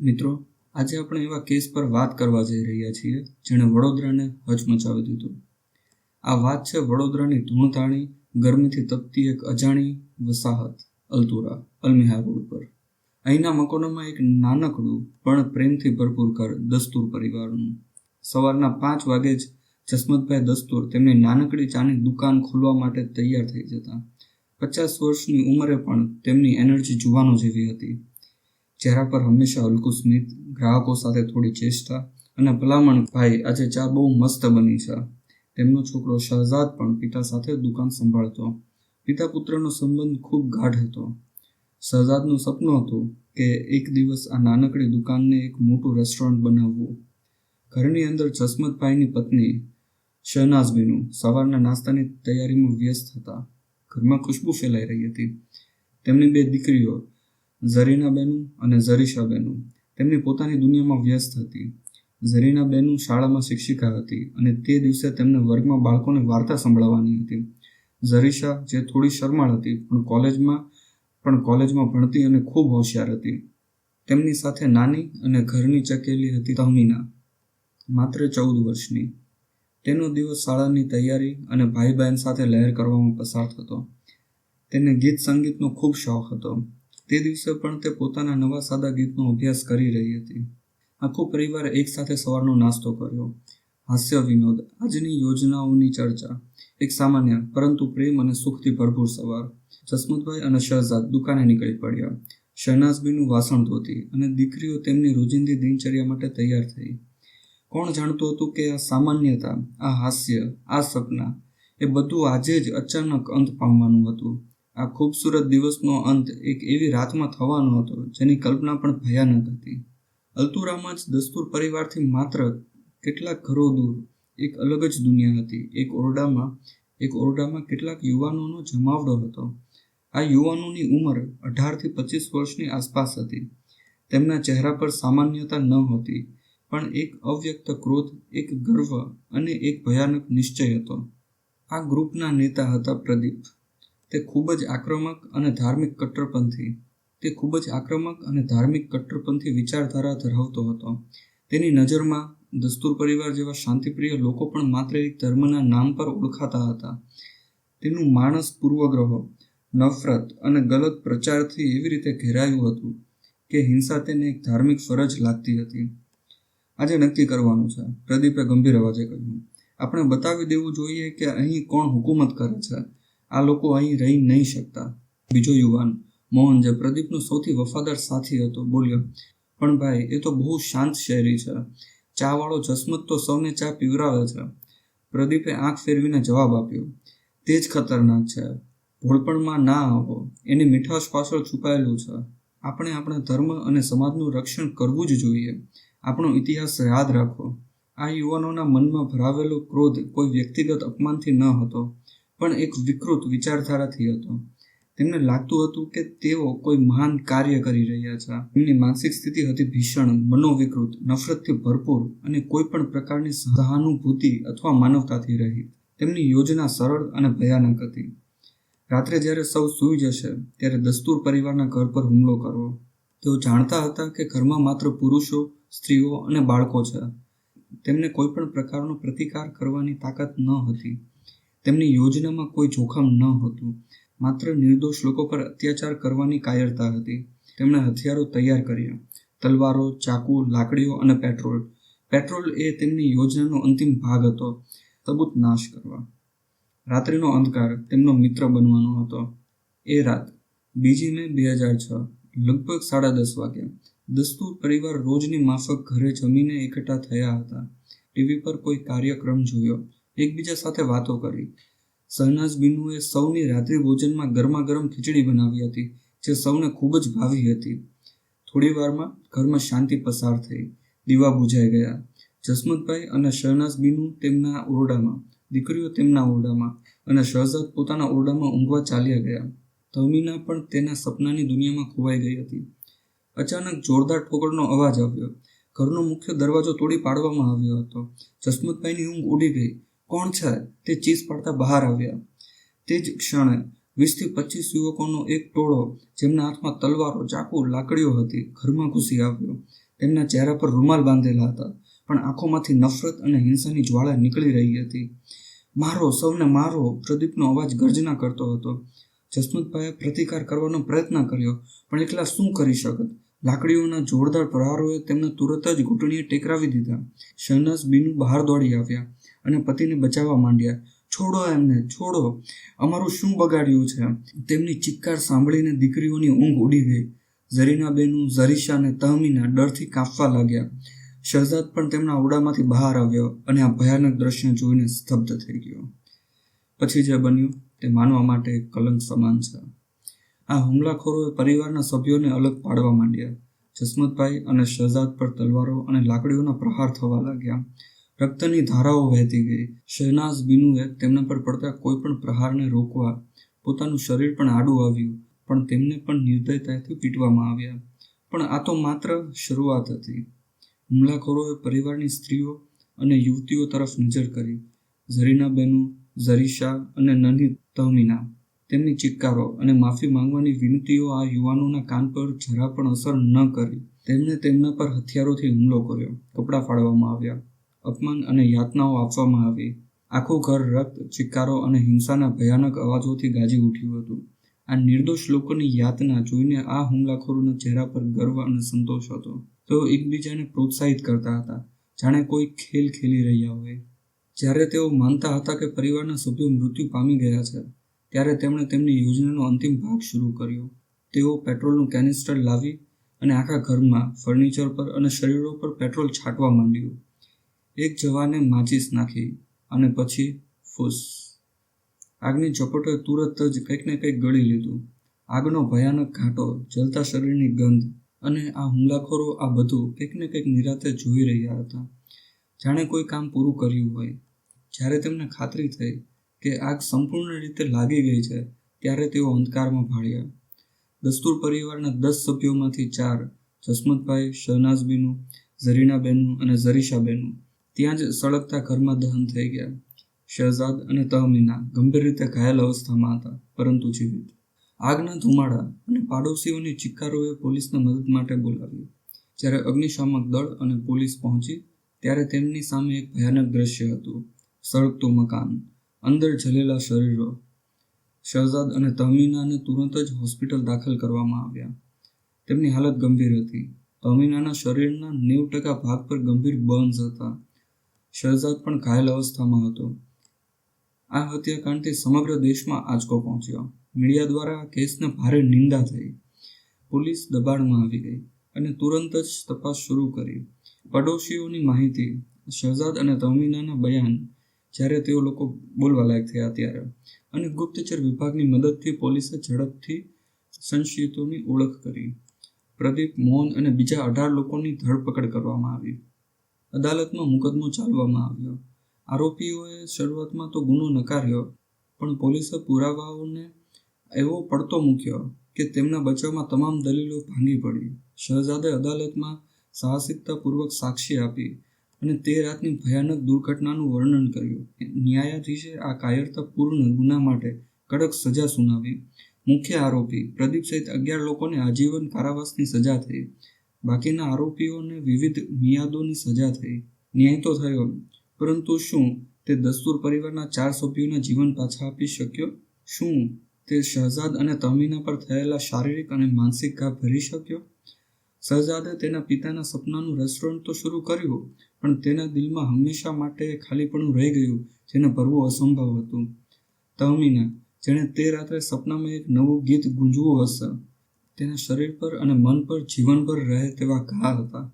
મિત્રો, આજે આપણે એવા કેસ પર વાત કરવા જઈ રહ્યા છીએ જેણે વડોદરાને હચમચાવી દીધું. આ વાત છે વડોદરાની ધૂણતાણી ગરમીથી તપતી એક અજાણી વસાહત, અલતુરા અલમિહા રોડ પર. અહીંના મકાનોમાં એક નાનકડું, પણ પ્રેમથી ભરપૂર ઘર, દસ્તુર પરિવારનું. સવારના પાંચ વાગે જ જસમતભાઈ દસ્તુર તેમની નાનકડી ચાની દુકાન ખોલવા માટે તૈયાર થઈ જતા. પચાસ વર્ષની ઉંમરે પણ તેમની એનર્જી જુવાનો જેવી હતી. ચહેરા પર હંમેશા હલકું સ્મિત, ગ્રાહકો સાથે થોડી ચેષ્ટા અને ભલામણ. ભાઈ, આજે ચા બહુ મસ્ત બની છે. તેમનો છોકરો શહજાદ પણ પિતા સાથે દુકાન સંભાળતો. પિતા પુત્રનો સંબંધ ખૂબ ગાઢ હતો. શહજાદનું સપનું હતું કે એક દિવસ આ નાનકડી દુકાનને એક મોટું રેસ્ટોરન્ટ બનાવવું. ઘરની અંદર જસમતભાઈની પત્ની, શહનાઝબીનું, સવારના નાસ્તાની તૈયારીમાં વ્યસ્ત હતા. ઘરમાં ખુશ્બુ ફેલાઈ રહી હતી. તેમની બે દીકરીઓ ઝરીનાબેનું અને ઝરીશાબેનું. તેમની પોતાની દુનિયામાં વ્યસ્ત હતી. ઝરીનાબેનું શાળામાં શિક્ષિકા હતી અને તે દિવસે તેમને વર્ગમાં બાળકોને વાર્તા સંભળાવવાની હતી. ઝરીશા જે થોડી શરમાળ હતી, પણ કોલેજમાં પણ કોલેજમાં ભણતી અને ખૂબ હોશિયાર હતી. તેમની સાથે નાની અને ઘરની ચકેલી હતી તહમીના માત્ર ચૌદ વર્ષની. તેનો દિવસ શાળાની તૈયારી અને ભાઈ બહેન સાથે લહેર કરવામાં પસાર થતો. તેને ગીત સંગીતનો ખૂબ શોખ હતો. તે દિવસે પણ તે પોતાના નવા સાદા ગીતનો અભ્યાસ કરી રહી હતી. આખો પરિવાર એકસાથે સવારનો નાસ્તો કર્યો. હાસ્ય વિનોદ, આજની યોજનાઓની ચર્ચા. એક સામાન્ય, પરંતુ પ્રેમ અને સુખથી ભરપૂર સવાર. જસમતભાઈ અને શહજાદ દુકાને નીકળી પડ્યા. શહનાઝબીનું વાસણ ધોતી અને દીકરીઓ તેમની રોજિંદી દિનચર્યા માટે તૈયાર થઈ. કોણ જાણતું હતું કે આ સામાન્યતા, આ હાસ્ય, આ સપના, એ બધું આજે જ અચાનક અંત પામવાનું હતું? આ ખૂબસૂરત દિવસનો અંત એક એવી રાતમાં થવાનો હતો જેની કલ્પના પણ ભયાનક હતી. અલ્તુરામાં જ દસ્તુર પરિવારથી માત્ર કેટલાક ઘરો દૂર, એક અલગ જ દુનિયા હતી. એક ઓરડામાં એક ઓરડામાં કેટલાક યુવાનોનો જમાવડો હતો. આ યુવાનોની ઉંમર અઢારથી પચીસ વર્ષની આસપાસ હતી. તેમના ચહેરા પર સામાન્યતા ન હતી, પણ એક અવ્યક્ત ક્રોધ, એક ગર્વ અને એક ભયાનક નિશ્ચય હતો. આ ગ્રુપના નેતા હતા પ્રદીપ. તે ખૂબ જ આક્રમક અને ધાર્મિક કટ્ટરપંથી. તે ખૂબ જ આક્રમક અને ધાર્મિક કટ્ટરપંથી વિચારધારા ધરાવતો હતો. તેની નજરમાં દસ્તુર પરિવાર જેવા શાંતિપ્રિય લોકો પણ માત્ર એક ધર્મના નામ પર ઓળખાતા હતા. તેનું માણસ પૂર્વગ્રહો, નફરત અને ગલત પ્રચારથી એવી રીતે ઘેરાયું હતું કે હિંસા તેને એક ધાર્મિક ફરજ લાગતી હતી. આજે નક્કી કરવાનું છે, પ્રદીપે ગંભીર અવાજે કહ્યું. આપણે બતાવી દેવું જોઈએ કે અહીં કોણ હુકુમત કરે છે. આ લોકો અહીં રહી નહીં શકતા. બીજો યુવાન, મોહન, જે પ્રદીપનો સૌથી વફાદાર સાથી હતો, બોલ્યો, પણ ભાઈ, એ તો બહુ શાંત શહેરી છે. ચા વાળો જસમત તો સૌને ચા પીવરાવે છે. પ્રદીપે આંખ ફેરવીને જવાબ આપ્યો, તે જ ખતરનાક છે. ભોળપણમાં ના આવો. એની મીઠાશ પાછળ છુપાયેલું છે. આપણે આપણા ધર્મ અને સમાજનું રક્ષણ કરવું જ જોઈએ. આપણો ઇતિહાસ યાદ રાખો. આ યુવાનોના મનમાં ભરાવેલો ક્રોધ કોઈ વ્યક્તિગત અપમાનથી ન હતો. પણ એક વિકૃત વિચારધારાથી હતો. તેમને લાગતું હતું કે તેઓ કોઈ મહાન કાર્ય કરી રહ્યા છે. તેમની માનસિક સ્થિતિ હતી ભીષણ, મનોવિકૃત, નફરતથી ભરપૂર અને કોઈ પણ પ્રકારની સહાનુભૂતિ અથવા માનવતાથી રહી તેમની યોજના સરળ અને ભયાનક હતી. રાત્રે જ્યારે સૌ સૂઈ જશે, ત્યારે દસ્તુર પરિવારના ઘર પર હુમલો કરવો. તેઓ જાણતા હતા કે ઘરમાં માત્ર પુરુષો, સ્ત્રીઓ અને બાળકો છે. તેમને કોઈ પણ પ્રકારનો પ્રતિકાર કરવાની તાકાત ન હતી. તેમની યોજનામાં કોઈ જોખમ ન હતું. માત્ર નિર્દોષ લોકો પર અત્યાચાર કરવાની કાયરતા હતી. તેમણે હથિયારો તૈયાર કર્યા. તલવારો, ચાકુ, લાકડીઓ અને પેટ્રોલ. પેટ્રોલ એ તેમની યોજનાનો અંતિમ ભાગ હતો. તબૂત નાશ કરવા. રાત્રિનો અંધકાર તેમનો મિત્ર બનવાનો હતો. એ રાત, બીજી મે બે હજાર છ, લગભગ સાડા દસ વાગ્યા દસ્તુર પરિવાર રોજની માફક ઘરે જમીને એકઠા થયા હતા. ટીવી પર કોઈ કાર્યક્રમ જોયો. એકબીજા સાથે વાતો કરી શહનાઝ બિનુએ સૌની રાત્રિ ભોજનમાં ગરમા ગરમ ખીચડી બનાવી હતી, જે સૌને ખૂબ જ ભાવી હતી. થોડી વારમાં ઘરમાં શાંતિ પસાર થઈ. દીવા બુજાઈ ગયા. જસમતભાઈ અને શહનાઝ બિનુ તેમના ઓરડામાં, દીકરીઓ તેમના ઓરડામાં અને શહજાદ પોતાના ઓરડામાં ઊંઘવા ચાલ્યા ગયા. તમીના પણ તેના સપનાની દુનિયામાં ખોવાઈ ગઈ હતી. અચાનક જોરદાર ઠોકરનો અવાજ આવ્યો. ઘરનો મુખ્ય દરવાજો તોડી પાડવામાં આવ્યો હતો. જસમતભાઈની ઊંઘ ઉડી ગઈ. કોણ છે તે ચીસ પાડતા બહાર આવ્યા. તે જ ક્ષણે વીસથી પચીસ યુવકોનો એક ટોળો, જેમના હાથમાં તલવારો, ચાકુ, લાકડીઓ હતી, ઘરમાં ઘૂસી આવ્યો. તેમના ચહેરા પર રૂમાલ બાંધેલા હતા, પણ આંખોમાંથી નફરત અને હિંસાની જ્વાળા નીકળી રહી હતી. મારો, સૌને મારો, પ્રદીપનો અવાજ ગર્જના કરતો હતો. જસમતભાઈએ પ્રતિકાર કરવાનો પ્રયત્ન કર્યો, પણ એકલા શું કરી શકત? લાકડીઓના જોરદાર પ્રહારોએ તેમને તુરત જ ઘૂંટણીએ ટેકરાવી દીધા. શહનાઝ બીનું બહાર દોડી આવ્યા. અને પતિને બચાવવા માંડ્યા. છોડો એમને, છોડો. અમારું શું બગાડ્યું છે? તેમની ચિત્કાર સાંભળીને દીકરીઓની ઊંઘ ઉડી ગઈ. ઝરીના બેનું ઝરીશા અને તહમીના ડરથી કાંપવા લાગ્યા. શહજાદ પણ તેમના ઓરડામાંથી બહાર આવ્યો અને આ ભયાનક દ્રશ્ય જોઈને સ્તબ્ધ થઈ ગયો. પછી જે બન્યું તે માનવા માટે કલંક સમાન છે. આ હુમલાખોરોએ પરિવારના સભ્યોને અલગ પાડવા માંડ્યા. જસમતભાઈ અને શહજાદ પર તલવારો અને લાકડીઓના પ્રહાર થવા લાગ્યા. રક્તની ધારાઓ વહેતી ગઈ. શહનાઝ બિનુએ તેમના પર પડતા કોઈ પણ પ્રહારને રોકવા પોતાનું શરીર પણ આડું આવ્યું, પણ તેમને પણ નિર્દયતાથી પીટવામાં આવ્યા. પણ આ તો માત્ર શરૂઆત હતી. હુમલાખોરોએ પરિવારની સ્ત્રીઓ અને યુવતીઓ તરફ નજર કરી. ઝરીના બેનુ ઝરીશા અને નની તહમીના. તેમની ચિત્કારો અને માફી માંગવાની વિનંતીઓ આ યુવાનોના કાન પર જરા પણ અસર ન કરી. તેમણે તેમના પર હથિયારોથી હુમલો કર્યો. કપડાં ફાડવામાં આવ્યા. અપમાન અને યાતનાઓ આપવામાં આવી. આખું ઘર રક્ત, ચિકારો અને હિંસાના ભયાનક અવાજોથી ગાજી ઉઠ્યું હતું. આ નિર્દોષ લોકોની યાતના જોઈને આ હુમલાખોરોના ચહેરા પર ગર્વ અને સંતોષ હતો. તેઓ એકબીજાને પ્રોત્સાહિત કરતા હતા. જાણે કોઈ ખેલ ખેલી રહ્યા હોય. જ્યારે તેઓ માનતા હતા કે પરિવારના સભ્યો મૃત્યુ પામી ગયા છે, ત્યારે તેમણે તેમની યોજનાનો અંતિમ ભાગ શરૂ કર્યો. તેઓ પેટ્રોલનું કેનિસ્ટર લાવી અને આખા ઘરમાં ફર્નિચર પર અને શરીરો પર પેટ્રોલ છાંટવા માંડ્યું. એક જવાને માચીસ નાખી અને પછી ફૂસ. આગની ઝપટોએ તુરત જ કંઈક ને કંઈક ગળી લીધું. આગનો ભયાનક ઘાંટો, જલતા શરીરની ગંધ અને આ હુમલાખોરો આ બધું કંઈક ને કંઈક નિરાતે જોઈ રહ્યા હતા. જાણે કોઈ કામ પૂરું કર્યું હોય. જ્યારે તેમને ખાતરી થઈ કે આગ સંપૂર્ણ રીતે લાગી ગઈ છે, ત્યારે તેઓ અંધકારમાં ભાળ્યા. દસ્તુર પરિવારના દસ સભ્યોમાંથી ચાર જસમતભાઈ શહનાઝબીનું ઝરીનાબેનનું અને ઝરીશાબેનનું ત્યાં જ સળગતા ઘરમાં દહન થઈ ગયા. શહઝાદ અને તહમીના ગંભીર રીતે ઘાયલ અવસ્થામાં હતા, પરંતુ જીવિત. આગના ધુમાડા અને પાડોશીઓની ચિક્કારોએ પોલીસને મદદ માટે બોલાવી જ્યારે અગ્નિશામક દળ અને પોલીસ પહોંચી, ત્યારે તેમની સામે એક ભયાનક દ્રશ્ય હતું. સળગતું મકાન, અંદર જલેલા શરીરો. શહઝાદ અને તહમીનાને તુરંત જ હોસ્પિટલ દાખલ કરવામાં આવ્યા. તેમની હાલત ગંભીર હતી. તહમીનાના શરીરના નેવું ટકા ભાગ પર ગંભીર બર્ન્સ હતા. શહઝાદ પણ ઘાયલ અવસ્થામાં હતો. આ હત્યાકાંડથી સમગ્ર દેશમાં આંચકો પહોંચ્યો. મીડિયા દ્વારા કેસને ભારે નિંદા થઈ. પોલીસ દબાણમાં આવી ગઈ અને તુરંત જ તપાસ શરૂ કરી. પડોશીઓની માહિતી શહજાદ અને તમીનાના બયાન, જ્યારે તેઓ લોકો બોલવા લાયક થયા ત્યારે. અને ગુપ્તચર વિભાગની મદદથી પોલીસે ઝડપથી સંશયિતોની ઓળખ કરી. પ્રદીપ, મોહન અને બીજા અઢાર લોકોની ધરપકડ કરવામાં આવી. અદાલતમાં મુકદમો ચાલવામાં આવ્યો. આરોપીઓએ શરૂઆતમાં તો ગુનો નકાર્યો, પણ પોલીસે પુરાવાઓને એવો પડતો મૂક્યો કે તેમના બચાવમાં તમામ દલીલો ભાંગી પડી. શહજાદે અદાલતમાં સાહસિકતાપૂર્વક સાક્ષી આપી અને તે રાતની ભયાનક દુર્ઘટનાનું વર્ણન કર્યું. ન્યાયાધીશે આ કાયરતાપૂર્ણ ગુના માટે કડક સજા સુનાવી. મુખ્ય આરોપી પ્રદીપ સહિત અગિયાર લોકોને આજીવન કારાવાસની સજા થઈ. બાકીના આરોપીઓને વિવિધ મિયાદોની સજા થઈ, ન્યાય તો થયો પરંતુ શું તે દસ્તુર પરિવારના ચાર સભ્યોના જીવન પાછા આપી શક્યો? શું તે શહજાદ અને તમીના પર થયેલા શારીરિક અને માનસિક ઘા ભરી શક્યો? શહજાદે તેના પિતાના સપનાનું રેસ્ટોરન્ટ તો શરૂ કર્યું, પણ તેના દિલમાં હંમેશા માટે ખાલીપણું રહી ગયું, જેને ભરવું અસંભવ હતું. તહમીના જેણે તે રાત્રે સપનામાં એક નવું ગીત ગુંજવું હશે. તેના શરીર પર અને મન પર જીવનભર રહે તેવા ઘા હતા.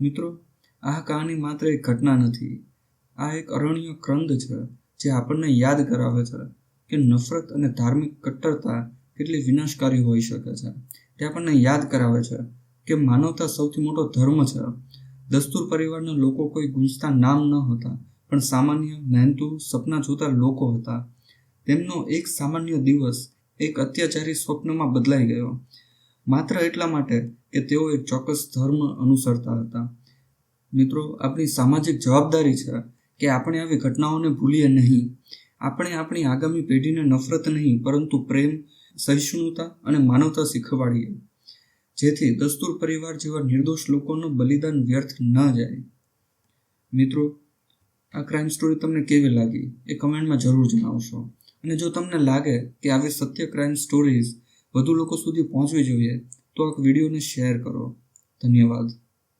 મિત્રો, આ કહાની માત્ર એક ઘટના નથી. આ એક અરણ્ય ક્રંદ છે, જે આપણને યાદ કરાવે છે કે નફરત અને ધાર્મિક કટ્ટરતા કેટલી વિનાશકારી હોઈ શકે છે. તે આપણને યાદ કરાવે છે કે માનવતા સૌથી મોટો ધર્મ છે. દસ્તુર પરિવારના લોકો કોઈ ગુંજતા નામ ન હતા, પણ સામાન્ય મહેનતુ સપના જોતા લોકો હતા. તેમનો એક સામાન્ય દિવસ એક અત્યાચારી સ્વપ્નમાં બદલાઈ ગયો. માત્ર એટલા માટે કે તેઓ એક ચોક્કસ ધર્મ અનુસરતા હતા. મિત્રો, આપણી સામાજિક જવાબદારી છે કે આપણે આવી ઘટનાઓને ભૂલીએ નહીં. આપણે આપણી આગામી પેઢીને નફરત નહીં, પરંતુ પ્રેમ, સહિષ્ણુતા અને માનવતા શીખવાડીએ. જેથી દસ્તુર પરિવાર જેવા નિર્દોષ લોકોનું બલિદાન વ્યર્થ ન જાય. મિત્રો, આ ક્રાઇમ સ્ટોરી તમને કેવી લાગી એ કમેન્ટમાં જરૂર જણાવશો. અને જો તમને લાગે કે આવી સત્ય ક્રાઇમ સ્ટોરીઝ વધુ લોકો સુધી પહોંચવી જોઈએ, તો આ વિડીયોને શેર કરો. ધન્યવાદ.